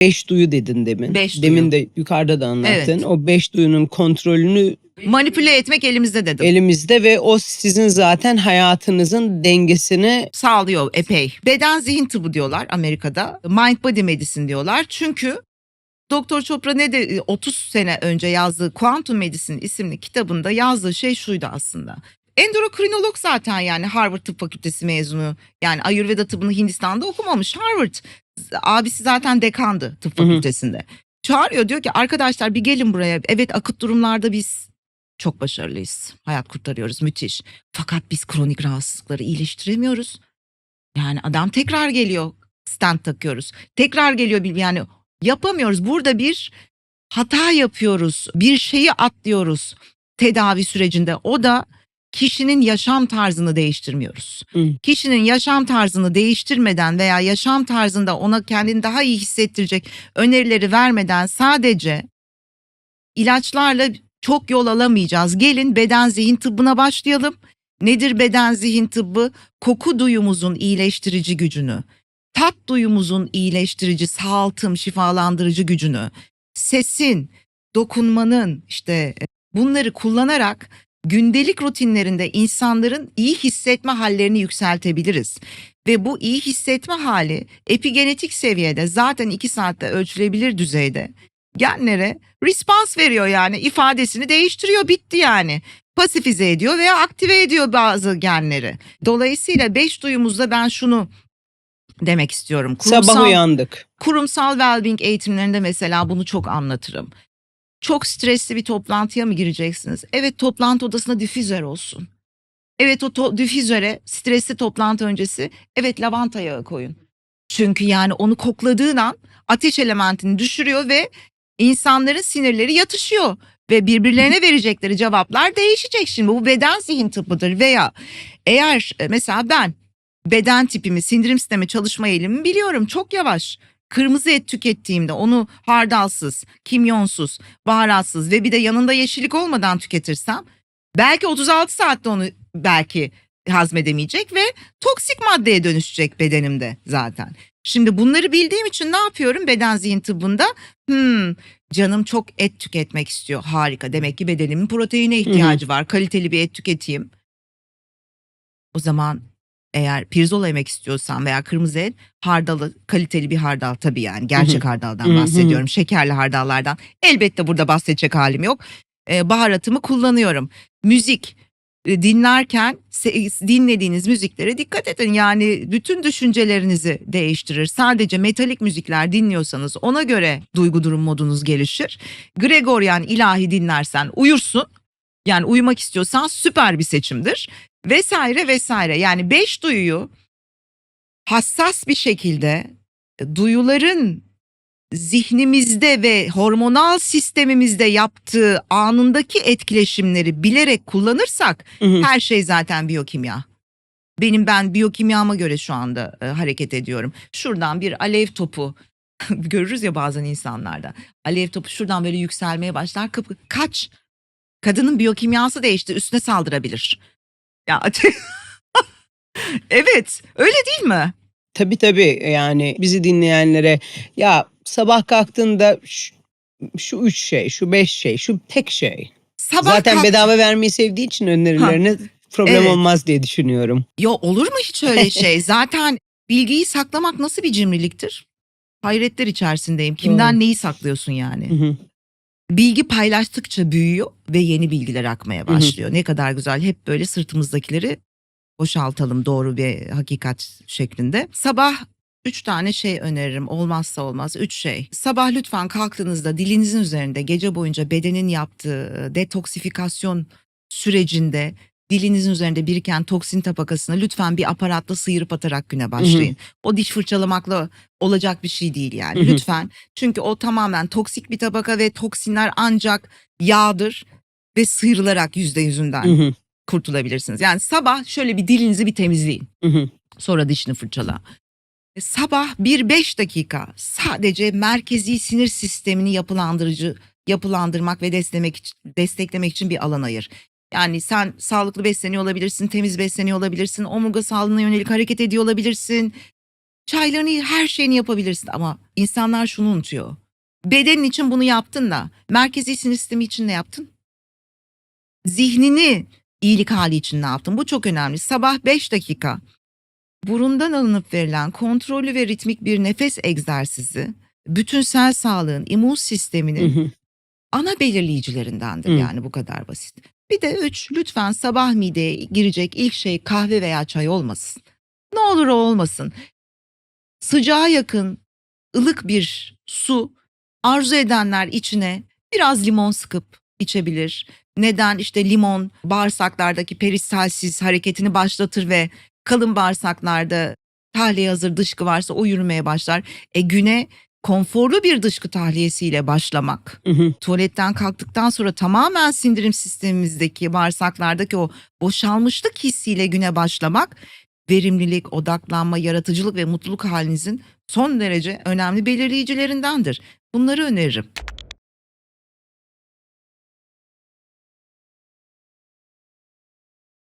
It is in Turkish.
beş duyu dedin demin. Beş duyu. Demin de yukarıda da anlattın. Evet. O beş duyunun kontrolünü Manipüle etmek elimizde dedim. elimizde ve o sizin zaten hayatınızın dengesini sağlıyor epey. Beden zihin tıbbı diyorlar Amerika'da. Mind body medicine diyorlar. Çünkü Doktor Chopra ne de 30 sene önce yazdığı Quantum Medicine isimli kitabında yazdığı şey şuydu aslında. Endokrinolog zaten yani Harvard Tıp Fakültesi mezunu. Yani Ayurveda tıbbını Hindistan'da okumamış. Harvard abisi zaten dekandı tıp fakültesinde. Çağırıyor diyor ki arkadaşlar bir gelin buraya. Evet akut durumlarda biz çok başarılıyız. Hayat kurtarıyoruz müthiş. Fakat biz kronik rahatsızlıkları iyileştiremiyoruz. Yani adam tekrar geliyor stent takıyoruz. Tekrar geliyor yani yapamıyoruz. Burada bir hata yapıyoruz. Bir şeyi atlıyoruz tedavi sürecinde. O da kişinin yaşam tarzını değiştirmiyoruz. Hı. Kişinin yaşam tarzını değiştirmeden veya yaşam tarzında ona kendini daha iyi hissettirecek önerileri vermeden sadece ilaçlarla çok yol alamayacağız. Gelin beden zihin tıbbına başlayalım. Nedir beden zihin tıbbı? Koku duyumuzun iyileştirici gücünü, tat duyumuzun iyileştirici, sağaltım, şifalandırıcı gücünü, sesin, dokunmanın işte e, bunları kullanarak gündelik rutinlerinde insanların iyi hissetme hallerini yükseltebiliriz. Ve bu iyi hissetme hali epigenetik seviyede zaten 2 saatte ölçülebilir düzeyde genlere respons veriyor yani ifadesini değiştiriyor bitti yani. Pasifize ediyor veya aktive ediyor bazı genleri. Dolayısıyla beş duyumuzda ben şunu demek istiyorum. sabah uyandık. kurumsal well-being eğitimlerinde mesela bunu çok anlatırım. Çok stresli bir toplantıya mı gireceksiniz? Evet toplantı odasında difüzör olsun. Evet o to- difüzöre stresli toplantı öncesi evet lavanta yağı koyun. Çünkü yani onu kokladığın an ateş elementini düşürüyor ve insanların sinirleri yatışıyor ve birbirlerine verecekleri cevaplar değişecek. Şimdi bu beden zihin tıbbıdır veya eğer e, mesela ben beden tipimi, sindirim sistemi çalışma eğilimimi biliyorum çok yavaş. Kırmızı et tükettiğimde onu hardalsız, kimyonsuz, baharatsız ve bir de yanında yeşillik olmadan tüketirsem belki 36 saatte onu belki hazmedemeyecek ve toksik maddeye dönüşecek bedenimde zaten. Şimdi bunları bildiğim için ne yapıyorum beden zihin tıbbında? Hmm, canım çok et tüketmek istiyor. Harika. Demek ki bedenimin proteine ihtiyacı var. Kaliteli bir et tüketeyim. O zaman eğer pirzola yemek istiyorsan veya kırmızı et hardalı kaliteli bir hardal tabii yani gerçek hardaldan bahsediyorum. Şekerli hardallardan. Elbette burada bahsedecek halim yok. Ee, baharatımı kullanıyorum. Müzik dinlerken dinlediğiniz müziklere dikkat edin. Yani bütün düşüncelerinizi değiştirir. Sadece metalik müzikler dinliyorsanız ona göre duygu durum modunuz gelişir. Gregorian ilahi dinlersen uyursun. Yani uyumak istiyorsan süper bir seçimdir. Vesaire vesaire. Yani beş duyuyu hassas bir şekilde e, duyuların zihnimizde ve hormonal sistemimizde yaptığı anındaki etkileşimleri bilerek kullanırsak Hı hı. her şey zaten biyokimya. Benim ben biyokimyama göre şu anda e, hareket ediyorum. Şuradan bir alev topu görürüz ya bazen insanlarda. Alev topu şuradan böyle yükselmeye başlar. Kaç. Kadının biyokimyası değişti. Üstüne saldırabilir. Ya Evet, öyle değil mi? Tabii tabii yani bizi dinleyenlere ya sabah kalktığında şu, şu üç şey, şu beş şey, şu tek şey. Sabah Zaten kalk- bedava vermeyi sevdiği için önerilerine problem evet. olmaz diye düşünüyorum. Yo olur mu hiç öyle şey? Zaten bilgiyi saklamak nasıl bir cimriliktir? Hayretler içerisindeyim. Kimden Doğru. neyi saklıyorsun yani? Hı hı. Bilgi paylaştıkça büyüyor ve yeni bilgiler akmaya hı. başlıyor. Ne kadar güzel. Hep böyle sırtımızdakileri boşaltalım doğru bir hakikat şeklinde. Sabah üç tane şey öneririm. Olmazsa olmaz üç şey. Sabah lütfen kalktığınızda dilinizin üzerinde gece boyunca bedenin yaptığı detoksifikasyon sürecinde dilinizin üzerinde biriken toksin tabakasını lütfen bir aparatla sıyırıp atarak güne başlayın. O diş fırçalamakla olacak bir şey değil yani Hı hı. lütfen. Çünkü o tamamen toksik bir tabaka ve toksinler ancak yağdır ve sıyrılarak yüzde yüzünden Hı hı. kurtulabilirsiniz. Yani sabah şöyle bir dilinizi bir temizleyin. Hı hı. Sonra dişini fırçala. E, Sabah bir beş dakika sadece merkezi sinir sistemini yapılandırıcı yapılandırmak ve desteklemek için, desteklemek için bir alan ayır. Yani sen sağlıklı besleniyor olabilirsin, temiz besleniyor olabilirsin, omurga sağlığına yönelik hareket ediyor olabilirsin. Çaylarını her şeyini yapabilirsin ama insanlar şunu unutuyor. Bedenin için bunu yaptın da merkezi sinir sistemi için ne yaptın? Zihnini iyilik hali için ne yaptın? Bu çok önemli. Sabah 5 dakika burundan alınıp verilen kontrollü ve ritmik bir nefes egzersizi bütünsel sağlığın, immün sisteminin Hı hı. ana belirleyicilerindendir Hı. yani bu kadar basit. Bir de üç lütfen sabah mideye girecek ilk şey kahve veya çay olmasın. Ne olur o olmasın. Sıcağa yakın ılık bir su arzu edenler içine biraz limon sıkıp içebilir. Neden? İşte limon bağırsaklardaki peristalsiz hareketini başlatır ve kalın bağırsaklarda tahliye hazır dışkı varsa o yürümeye başlar. E güne konforlu bir dışkı tahliyesiyle başlamak Hı hı. tuvaletten kalktıktan sonra tamamen sindirim sistemimizdeki bağırsaklardaki o boşalmışlık hissiyle güne başlamak verimlilik, odaklanma, yaratıcılık ve mutluluk halinizin son derece önemli belirleyicilerindendir. Bunları öneririm.